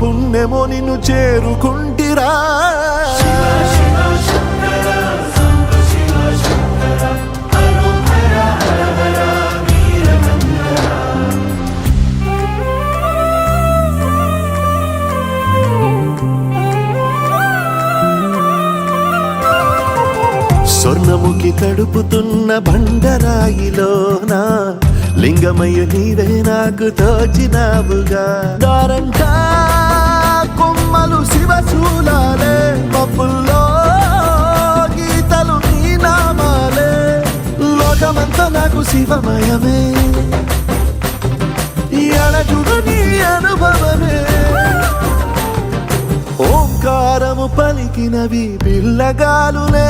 పుణ్యమో నిన్ను చేరుకుంటిరా. స్వర్ణముఖి తడుపుతున్న బండరాయిలోన లింగమయ్య నీవే నాకు తోచినావుగా. దారంటా కొమ్మలు శివశూలాలే పప్పుల్లో గీతలు నీ నామాలే. లోకమంతా నాకు శివమయమే. ఈ నీ అనుభవమే. ఓంకారము పలికినవి పిల్లగాలులే.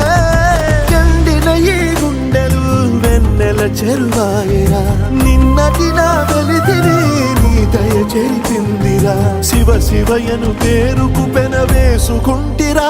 ఎండిన ఈ గుండెలు వెన్నెల చెరువాయరా. నిన్నటి నా వెలితిని దయ చెరిపిందిరా శివ శివయను పేరుకు పెన వేసుకుంటిరా.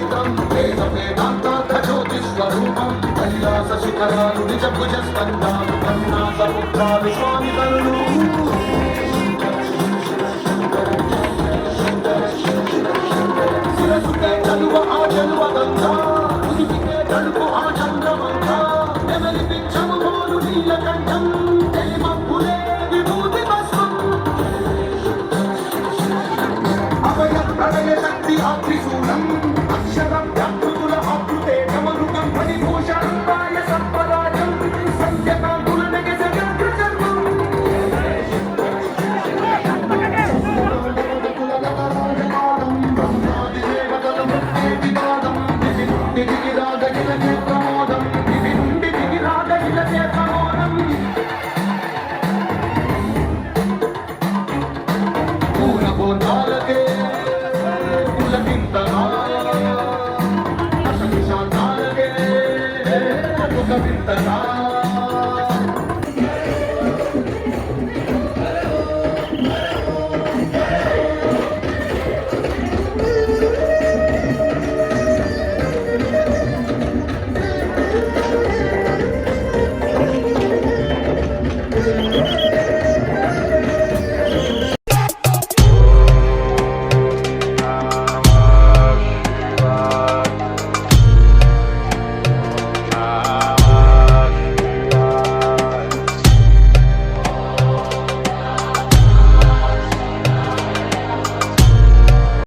దివ్య త్రినేత్రం వేద వేదాంతార్థ జ్యోతిస్వరూపం కైలాస శిఖరాలు నిజ భుజ స్కందాలు